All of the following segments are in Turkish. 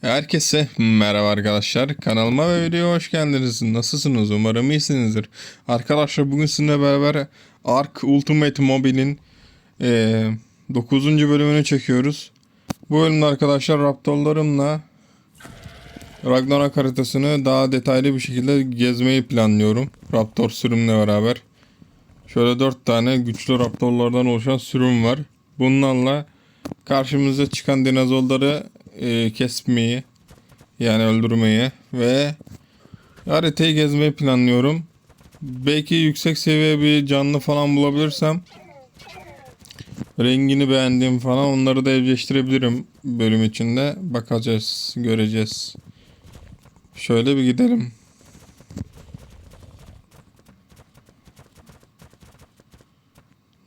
Herkese merhaba arkadaşlar. Kanalıma ve videoya hoş geldiniz. Nasılsınız? Umarım iyisinizdir. Arkadaşlar bugün sizinle beraber Ark Ultimate Mobile'in 9. bölümünü çekiyoruz. Bu bölümde arkadaşlar Raptorlarımla Ragnarok haritasını daha detaylı bir şekilde gezmeyi planlıyorum. Raptor sürümle beraber. Şöyle 4 tane güçlü Raptorlardan oluşan sürüm var. Bunlarla karşımıza çıkan dinozorları e, kesmeyi yani öldürmeyi ve haritayı gezmeyi planlıyorum. Belki yüksek seviye bir canlı falan bulabilirsem rengini beğendiğim falan onları da evcilleştirebilirim bölüm içinde. Bakacağız, göreceğiz. Şöyle bir gidelim.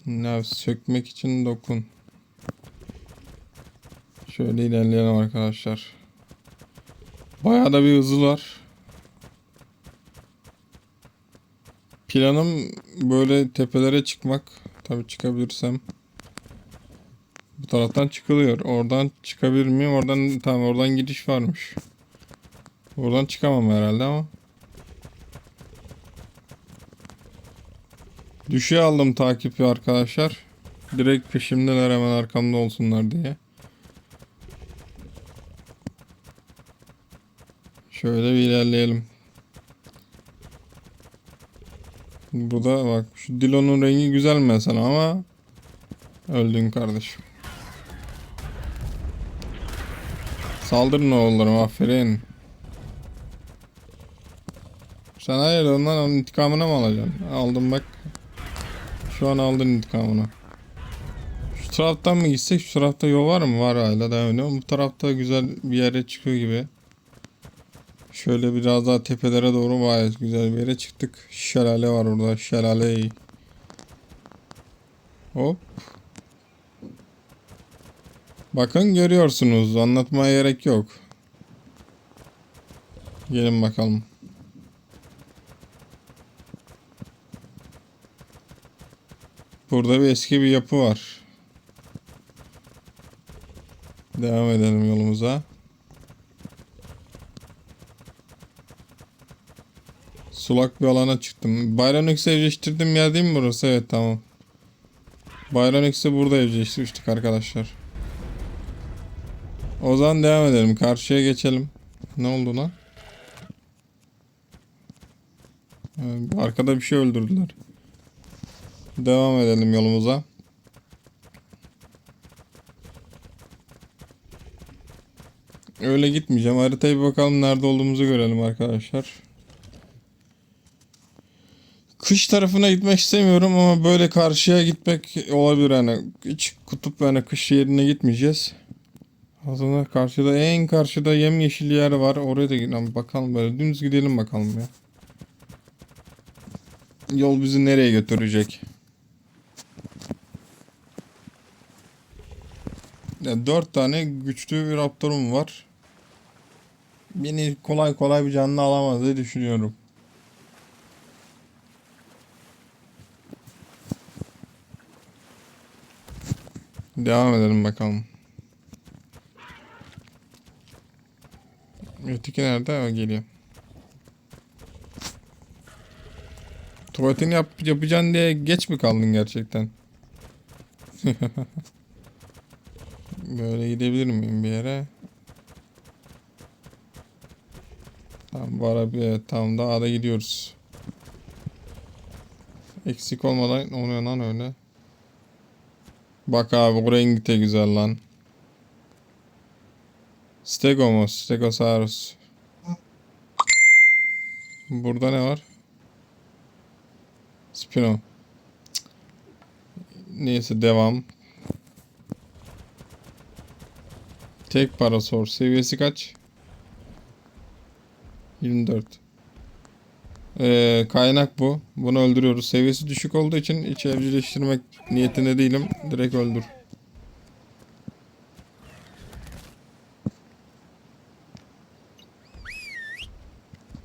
Ne sökmek için dokun. Şöyle ilerleyelim arkadaşlar. Bayağı da bir hızı var. Planım böyle tepelere çıkmak. Tabii çıkabilirsem. Bu taraftan çıkılıyor. Oradan çıkabilir miyim? Oradan tamam oradan gidiş varmış. Oradan çıkamam herhalde ama. Düşüğe aldım takipi arkadaşlar. Direkt peşimdeler hemen arkamda olsunlar diye. Şöyle bir ilerleyelim. Burada bak şu Dilo'nun rengi güzel mesela ama öldün kardeşim. Saldırın oğullarım aferin. Sen hayır ondan onun intikamını mı alacaksın? Aldım bak. Şu an aldın intikamını. Şu taraftan mı gitsek? Şu tarafta yol var mı? Var hala devam ediyor. Bu tarafta güzel bir yere çıkıyor gibi. Şöyle biraz daha tepelere doğru gayet güzel bir yere çıktık. Şelale var orada. Şelale. Hop. Bakın görüyorsunuz. Anlatmaya gerek yok. Gelin bakalım. Burada bir eski bir yapı var. Devam edelim yolumuza. Sulak bir alana çıktım. Byronix'i evcilleştirdim yer değil mi burası? Evet tamam. Byronix'i burada evcilleştirmiştik arkadaşlar. O zaman devam edelim. Karşıya geçelim. Ne oldu lan? Ee, Arkada bir şey öldürdüler. Devam edelim yolumuza. Öyle gitmeyeceğim. Haritaya bir bakalım nerede olduğumuzu görelim arkadaşlar. Kış tarafına gitmek istemiyorum ama böyle karşıya gitmek olabilir hani hiç kutup yani kış yerine gitmeyeceğiz. Aslında karşıda en karşıda yemyeşil yer var. Oraya da gidelim bakalım böyle dümdüz gidelim bakalım ya. Yol bizi nereye götürecek? Ya dört tane güçlü bir raptorum var. Beni kolay kolay bir canlı alamaz diye düşünüyorum. Devam edelim bakalım. Öteki nerede? O geliyor. Tuvaletini yap yapacaksın diye geç mi kaldın gerçekten? Böyle gidebilir miyim bir yere? Tamam bu ara bir daha da gidiyoruz. Eksik olmadan oluyor lan öyle. Bak abi bu rengi de güzel lan. Stegomos, Stegosaurus. Burada ne var? Spino. Neyse devam. Tek parasor. Seviyesi kaç? 24. Ee, kaynak bu. Bunu öldürüyoruz. Seviyesi düşük olduğu için hiç evcilleştirmek niyetinde değilim. Direkt öldür.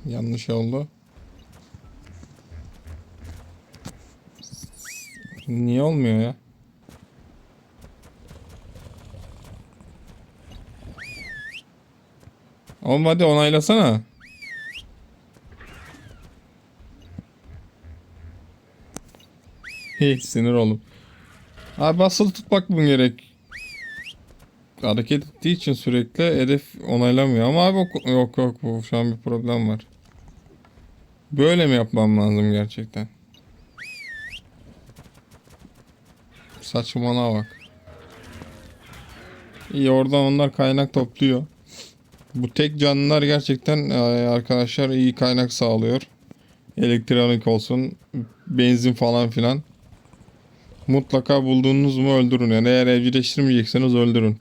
Yanlış oldu. Niye olmuyor ya? Oğlum hadi onaylasana. Sinir oldum. Abi basılı tutmak mı gerek? Hareket ettiği için sürekli hedef onaylamıyor ama abi yok yok bu şu an bir problem var. Böyle mi yapmam lazım gerçekten? Saçmalama bak. İyi oradan onlar kaynak topluyor. Bu tek canlılar gerçekten e, arkadaşlar iyi kaynak sağlıyor. Elektronik olsun, benzin falan filan. Mutlaka bulduğunuz mu öldürün. Yani eğer evcilleştirmeyecekseniz öldürün.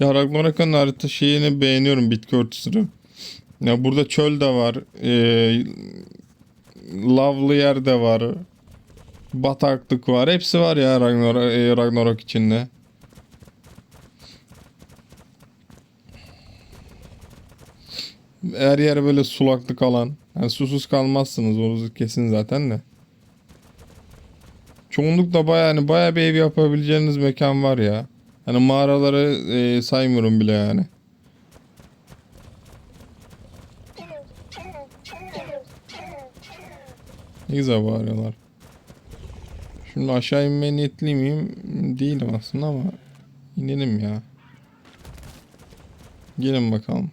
Ya Ragnarok'un harita şeyini beğeniyorum bitki örtüsünü. Ya burada çöl de var. Ee, lavlı yer de var. Bataklık var. Hepsi var ya Ragnarok, e, Ragnarok içinde. Her yer böyle sulaklık alan. Yani susuz kalmazsınız onu kesin zaten de. Çoğunlukla baya hani baya bir ev yapabileceğiniz mekan var ya. Hani mağaraları e, saymıyorum bile yani. Ne güzel bağırıyorlar. Şimdi aşağı inmeye niyetli miyim? Değilim aslında ama inelim ya. Gelin bakalım.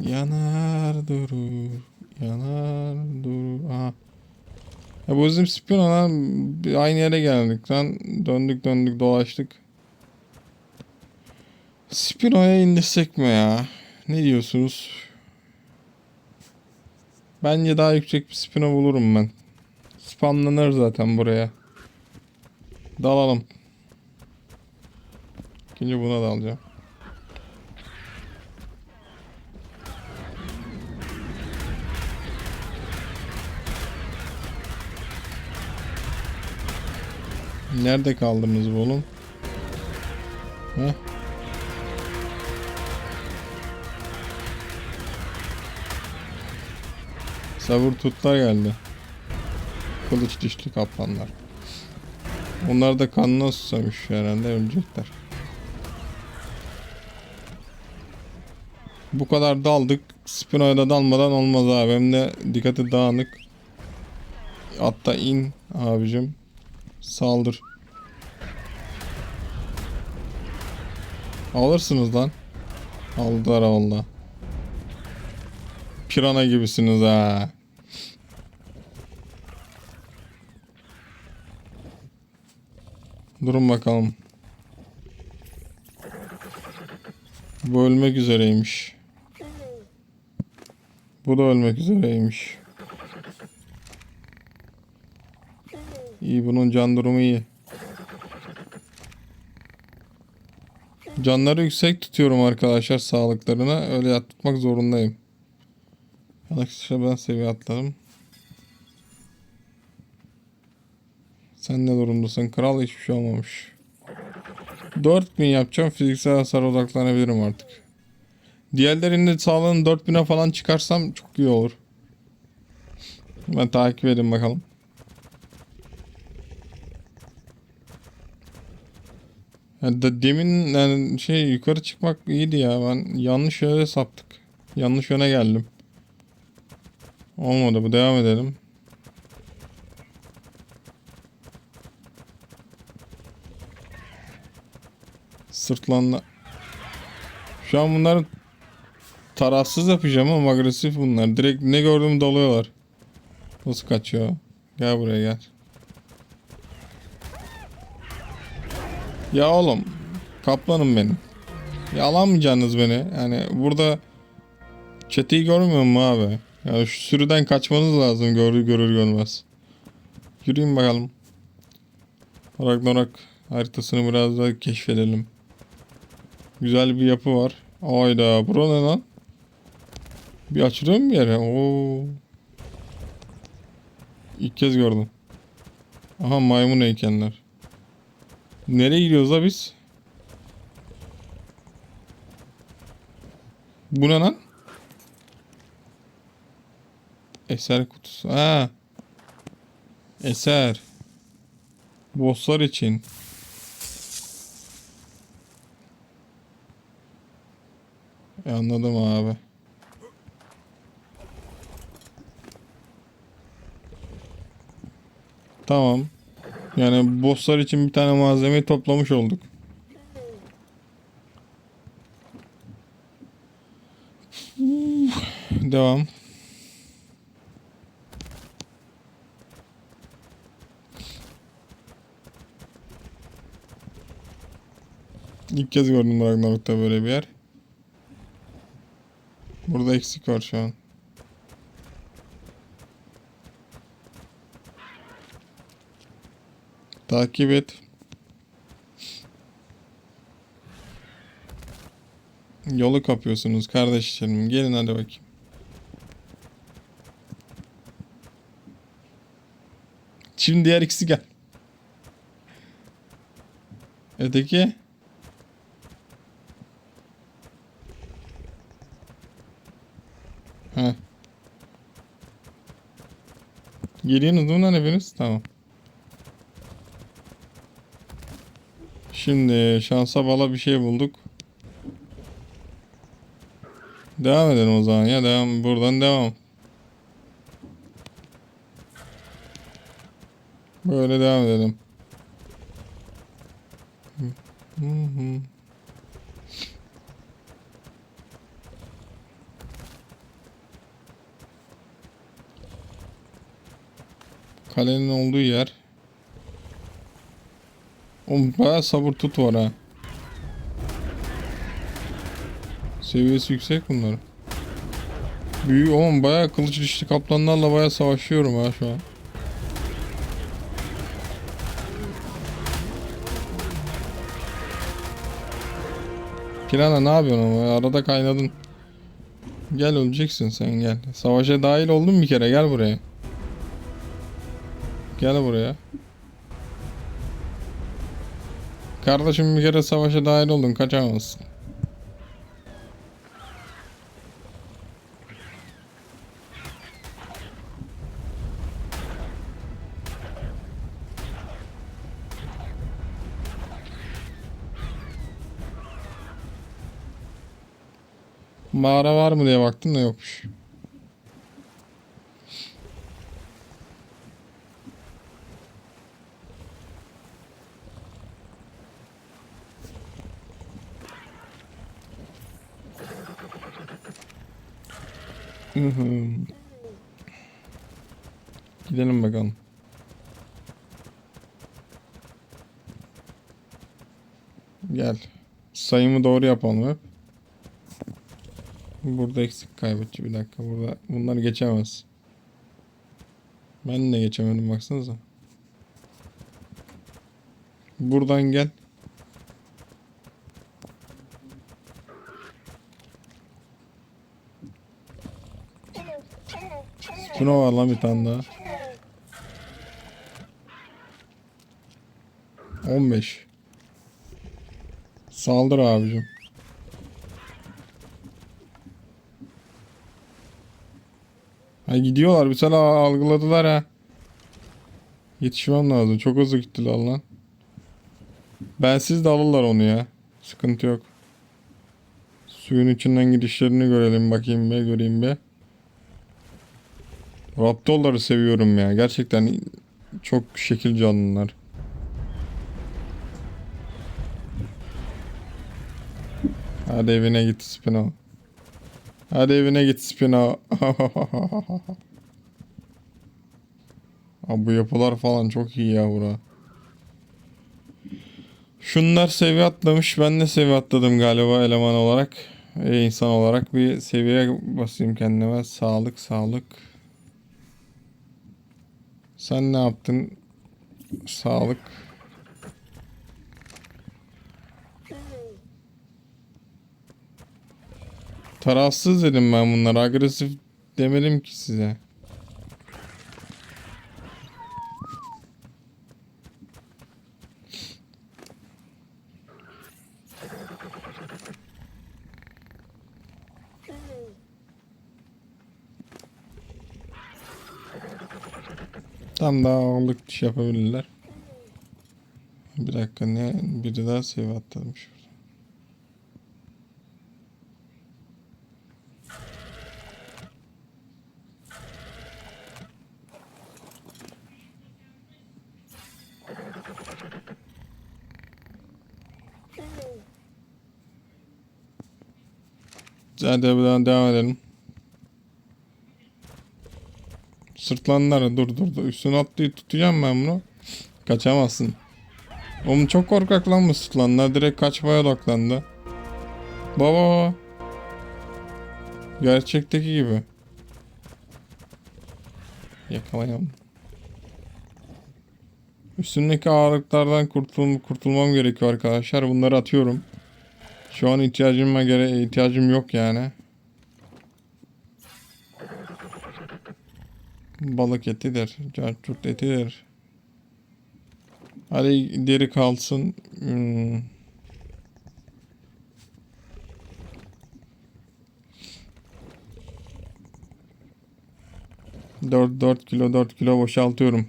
Yanar durur, yanar durur. Aha. Ya bu bizim Spino'dan aynı yere geldik lan. Döndük döndük dolaştık. Spino'ya indirsek mi ya? Ne diyorsunuz? Bence daha yüksek bir Spino bulurum ben. Spamlanır zaten buraya. Dalalım. İkinci buna dalacağım. Nerede kaldınız oğlum? Heh. Savur tutlar geldi. Kılıç dişli kaplanlar. Onlar da kanına susamış herhalde ölecekler. Bu kadar daldık. Spino'ya da dalmadan olmaz abi. Hem de dikkati dağınık. Hatta in abicim. Saldır. Alırsınız lan. Aldılar valla. Pirana gibisiniz ha. Durun bakalım. Bu ölmek üzereymiş. Bu da ölmek üzereymiş. İyi bunun can durumu iyi. Canları yüksek tutuyorum arkadaşlar sağlıklarına. Öyle tutmak zorundayım. Arkadaşlar ben seviye atladım. Sen ne durumdasın? Kral hiçbir şey olmamış. 4000 yapacağım. Fiziksel hasar odaklanabilirim artık. Diğerlerinde sağlığını 4000'e falan çıkarsam çok iyi olur. Ben takip edin bakalım. Ya demin yani şey yukarı çıkmak iyiydi ya. Ben yanlış yere saptık. Yanlış yöne geldim. Olmadı bu devam edelim. Sırtlanla. Şu an bunları tarafsız yapacağım ama agresif bunlar. Direkt ne gördüğümü dalıyorlar. Nasıl kaçıyor? Gel buraya gel. Ya oğlum. Kaplanım benim. Yalamayacaksınız beni. Yani burada çeteyi görmüyor mu abi? Yani şu sürüden kaçmanız lazım görür görür görmez. Yürüyün bakalım. Ragnarok haritasını biraz daha keşfedelim. Güzel bir yapı var. Ayda bura ne lan? Bir açılıyor mu bir yere? Oo. İlk kez gördüm. Aha maymun heykeller. Nereye gidiyoruz la biz? Bu ne lan? Eser kutusu. Ha. Eser. Bosslar için. E, anladım abi. Tamam. Yani bosslar için bir tane malzemeyi toplamış olduk. Devam. İlk kez gördüm Ragnarok'ta böyle bir yer. Burada eksik var şu an. Takip et. Yolu kapıyorsunuz kardeşlerim. Gelin hadi bakayım. Şimdi diğer ikisi gel. Öteki. Ha. Geliyorsunuz mu lan hepiniz? Tamam. Şimdi şansa bala bir şey bulduk. Devam edelim o zaman ya. Devam. Buradan devam. Böyle devam edelim. Kalenin olduğu yer. Oğlum bayağı sabır tut var ha. Seviyesi yüksek bunların. Büyük oğlum bayağı kılıç dişli kaplanlarla bayağı savaşıyorum ha şu an. Pirana ne yapıyorsun ama arada kaynadın. Gel öleceksin sen gel. Savaşa dahil oldun bir kere gel buraya. Gel buraya. Kardeşim bir kere savaşa dahil oldun kaçamazsın. Mağara var mı diye baktım da yokmuş. Gidelim bakalım. Gel. Sayımı doğru yapalım hep. Burada eksik kaybetçi bir dakika. Burada bunlar geçemez. Ben de geçemedim baksanıza. Buradan gel. Spino var lan bir tane daha. 15. Saldır abicim. Ha gidiyorlar. Bir tane algıladılar ha. Yetişmem lazım. Çok hızlı gittiler lan. Bensiz de alırlar onu ya. Sıkıntı yok. Suyun içinden gidişlerini görelim bakayım be göreyim be. Raptorları seviyorum ya. Gerçekten çok şekil canlılar. Hadi evine git Spino. Hadi evine git Spino. Abi bu yapılar falan çok iyi ya bura. Şunlar seviye atlamış. Ben de seviye atladım galiba eleman olarak. E, insan olarak bir seviye basayım kendime. Sağlık sağlık. Sen ne yaptın? Sağlık. Tarafsız dedim ben bunlara. Agresif demedim ki size. Tam daha ağırlık iş yapabilirler. Bir dakika ne? Biri daha save şurada. Hadi buradan devam edelim. Sırtlanlara dur dur dur. Üstüne atlayıp tutacağım ben bunu. Kaçamazsın. Oğlum çok korkak lan bu sırtlanlar. Direkt kaçmaya odaklandı. Baba. Gerçekteki gibi. Yakalayalım. Üstümdeki ağırlıklardan kurtul kurtulmam gerekiyor arkadaşlar. Bunları atıyorum. Şu an ihtiyacıma göre ihtiyacım yok yani. Balık etidir. Carçurt etidir. Hadi deri kalsın. Hmm. Dört, dört kilo, dört kilo boşaltıyorum.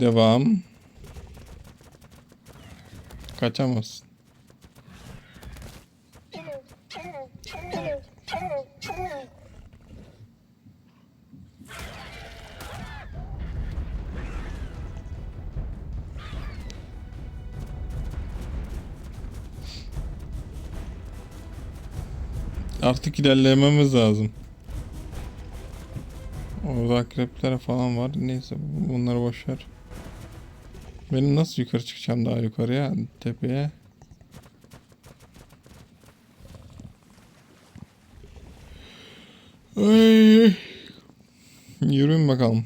Devam. Kaçamazsın. Artık ilerlememiz lazım. Orada akrepler falan var. Neyse bunları boş ver. Benim nasıl yukarı çıkacağım daha yukarıya tepeye? Ay. Yürüyün bakalım.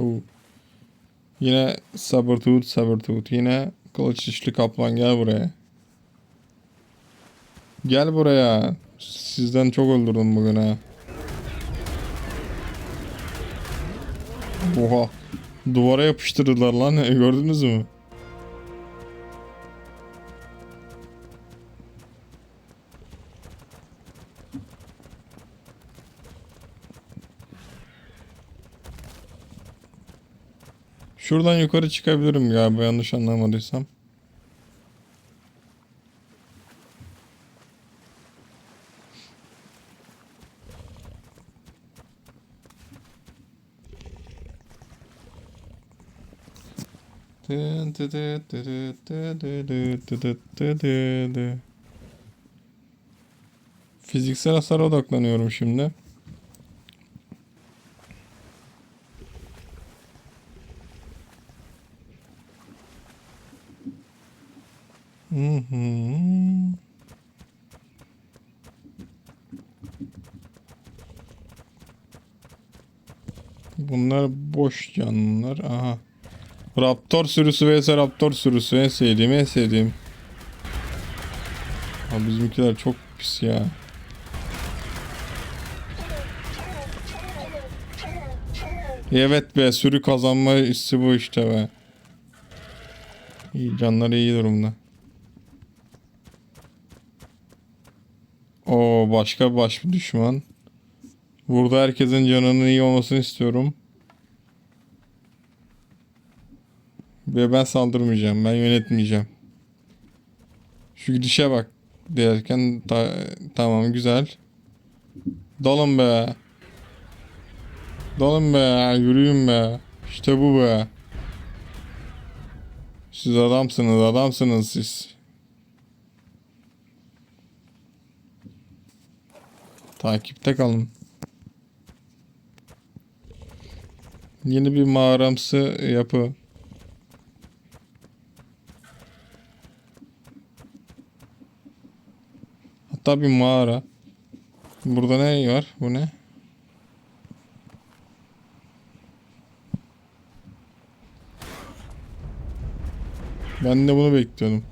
Oo. Yine Sabertooth, Sabertooth. Yine kılıç dişli kaplan gel buraya. Gel buraya. Sizden çok öldürdüm bugün ha. Oha. Duvara yapıştırdılar lan. Gördünüz mü? Şuradan yukarı çıkabilirim galiba yanlış anlamadıysam. Fiziksel hasara odaklanıyorum şimdi. Hı. Bunlar boş canlılar. Aha. Raptor sürüsü vs Raptor sürüsü en sevdiğim en sevdiğim. Abi bizimkiler çok pis ya. Evet be sürü kazanma hissi bu işte be. İyi canları iyi durumda. O başka baş düşman. Burada herkesin canının iyi olmasını istiyorum. Ve ben saldırmayacağım. Ben yönetmeyeceğim. Şu gidişe bak derken ta- tamam güzel. Dalın be. Dalın be. Yürüyün be. İşte bu be. Siz adamsınız. Adamsınız siz. Takipte kalın. Yeni bir mağaramsı yapı. Hatta bir mağara. Burada ne var? Bu ne? Ben de bunu bekliyordum.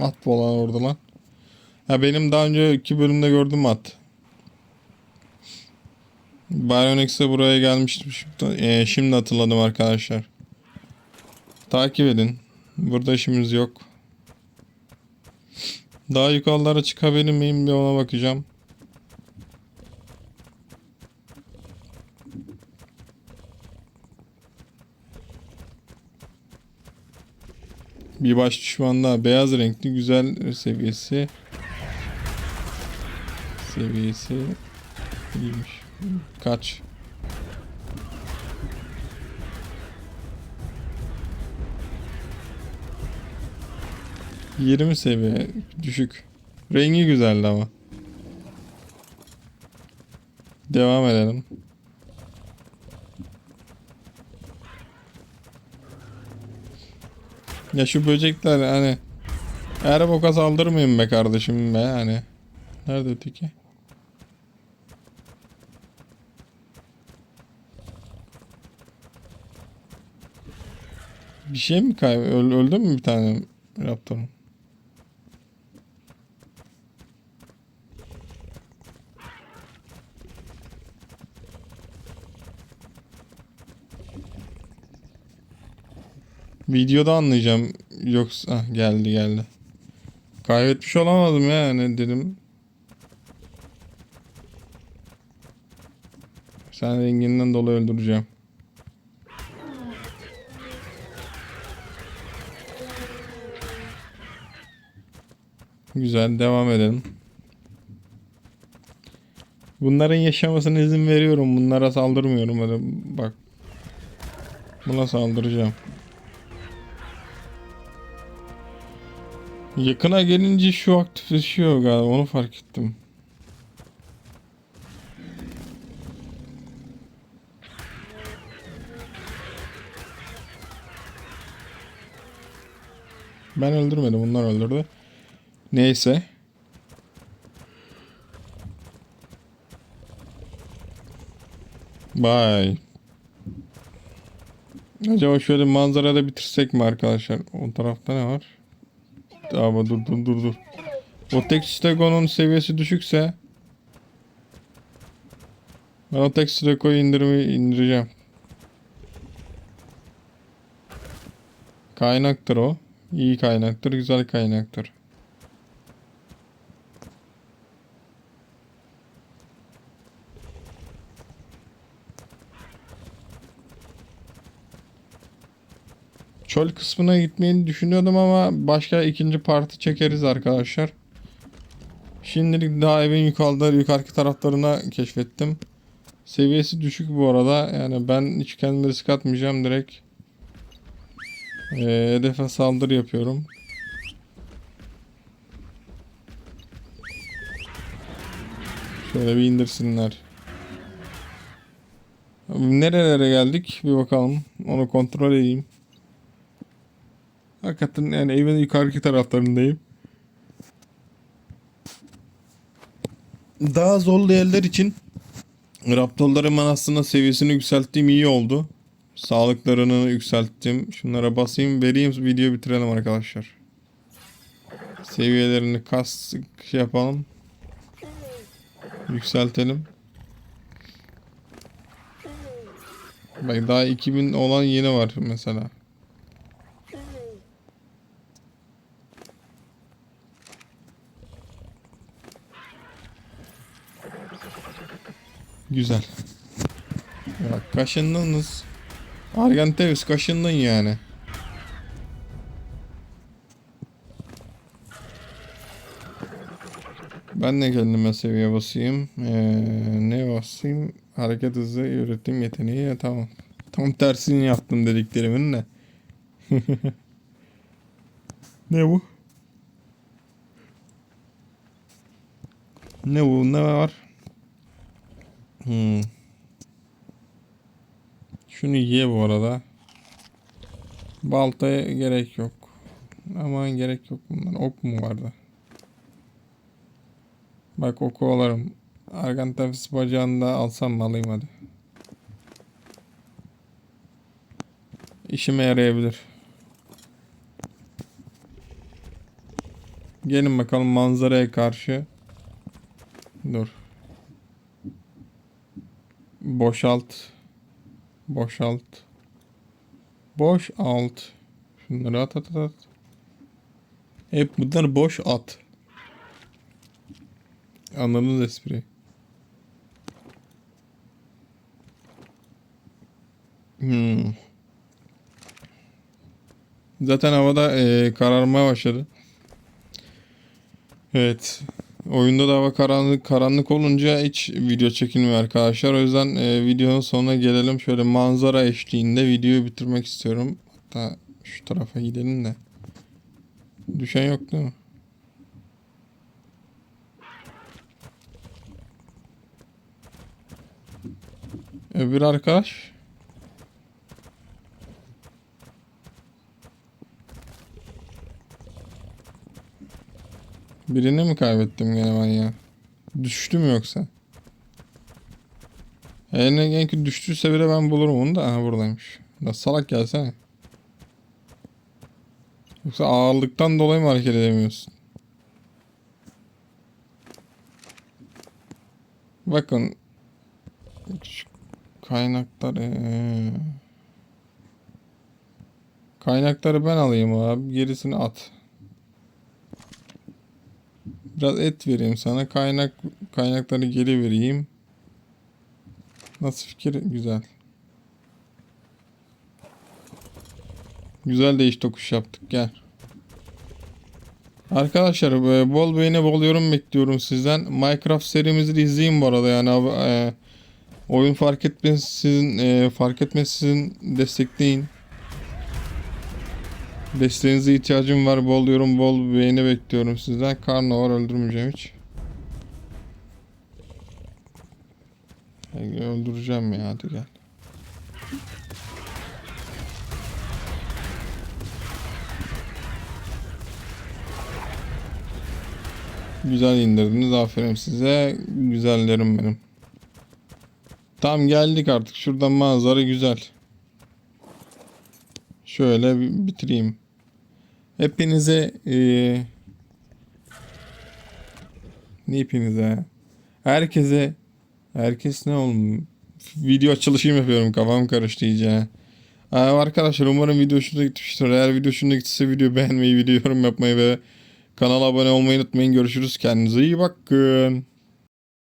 At bu olan orada lan. Ha benim daha önceki bölümde gördüm at. Bionix'e buraya gelmiştim. Şimdi, e, şimdi hatırladım arkadaşlar. Takip edin. Burada işimiz yok. Daha yukarılara çıkabilir miyim bir ona bakacağım. Bir baş düşman daha. Beyaz renkli güzel seviyesi. Seviyesi iyiymiş. Kaç? Yirmi seviye düşük. Rengi güzeldi ama. Devam edelim. Ya şu böcekler hani her boka saldırmayın be kardeşim be hani. Nerede öteki? Bir şey mi kay Öl öldü mü bir tane raptorun? Videoda anlayacağım. Yoksa ah, geldi geldi. Kaybetmiş olamadım ya ne dedim. Sen renginden dolayı öldüreceğim. Güzel devam edelim. Bunların yaşamasına izin veriyorum. Bunlara saldırmıyorum. Hadi bak. Buna saldıracağım. Yakına gelince şu aktifleşiyor galiba onu fark ettim. Ben öldürmedim bunlar öldürdü. Neyse. Bye. Acaba şöyle manzarada bitirsek mi arkadaşlar? O tarafta ne var? Ama dur dur dur dur. O tek stegonun seviyesi düşükse ben o tek stegoyu indirmeyi indireceğim. Kaynaktır o. İyi kaynaktır, güzel kaynaktır. Çöl kısmına gitmeyi düşünüyordum ama başka ikinci parti çekeriz arkadaşlar. Şimdilik daha evin yukarıda yukarıki taraflarına keşfettim. Seviyesi düşük bu arada. Yani ben hiç kendime risk atmayacağım direkt. Ee, hedefe saldırı yapıyorum. Şöyle bir indirsinler. Nerelere geldik? Bir bakalım. Onu kontrol edeyim. Hakikaten yani evin yukarıki taraflarındayım. Daha zorlu yerler için Raptorların ben aslında seviyesini yükselttiğim iyi oldu. Sağlıklarını yükselttim. Şunlara basayım vereyim video bitirelim arkadaşlar. Seviyelerini kas şey yapalım. Yükseltelim. Bak daha 2000 olan yeni var mesela. Güzel. Ya kaşındınız. Argentevis kaşındın yani. Ben de kendime seviye basayım. Ee, ne basayım? Hareket hızı, üretim yeteneği. Ya, tamam. Tam tersini yaptım dediklerimin de. ne bu? Ne bu? Ne var? Hmm. Şunu ye bu arada. Baltaya gerek yok. Aman gerek yok bundan. Ok mu vardı? Bak oku alırım. Argantafis bacağını da alsam mı alayım hadi. İşime yarayabilir. Gelin bakalım manzaraya karşı. Dur. Boşalt. Boşalt. Boş alt. Şunları at at at. Hep bunları boş at. Anladınız espriyi. Hmm. Zaten havada e, kararmaya başladı. Evet. Oyunda da hava karanlık karanlık olunca hiç video çekilmiyor arkadaşlar. O yüzden e, videonun sonuna gelelim. Şöyle manzara eşliğinde videoyu bitirmek istiyorum. Hatta şu tarafa gidelim de. Düşen yok değil mi? Öbür arkadaş. Birini mi kaybettim gene ben ya? Düştü mü yoksa? En, en kötü düştüyse bile ben bulurum onu da. Aha buradaymış. Da salak gelsene. Yoksa ağırlıktan dolayı mı hareket edemiyorsun? Bakın. Şu kaynakları. Kaynakları ben alayım abi. Gerisini at. Biraz et vereyim sana. Kaynak kaynakları geri vereyim. Nasıl fikir? Güzel. Güzel değiş tokuş yaptık. Gel. Arkadaşlar e, bol beğeni bol yorum bekliyorum sizden. Minecraft serimizi de izleyin bu arada yani abi, e, oyun fark etmez sizin e, fark etmez sizin destekleyin. Desteğinize ihtiyacım var. Bol yorum, bol beğeni bekliyorum sizden. Karnı var öldürmeyeceğim hiç. Ay, Öldüreceğim ya hadi gel. Güzel indirdiniz. Aferin size. Güzellerim benim. Tam geldik artık. Şuradan manzara güzel. Şöyle bitireyim. Hepinize eee ne hepinize? Herkese herkes ne oğlum? Video açılışım yapıyorum. Kafam karıştı iyice. Aa, arkadaşlar umarım video hoşunuza gitmiştir. Eğer video hoşunuza gittiyse video beğenmeyi, video yorum yapmayı ve kanala abone olmayı unutmayın. Görüşürüz. Kendinize iyi bakın.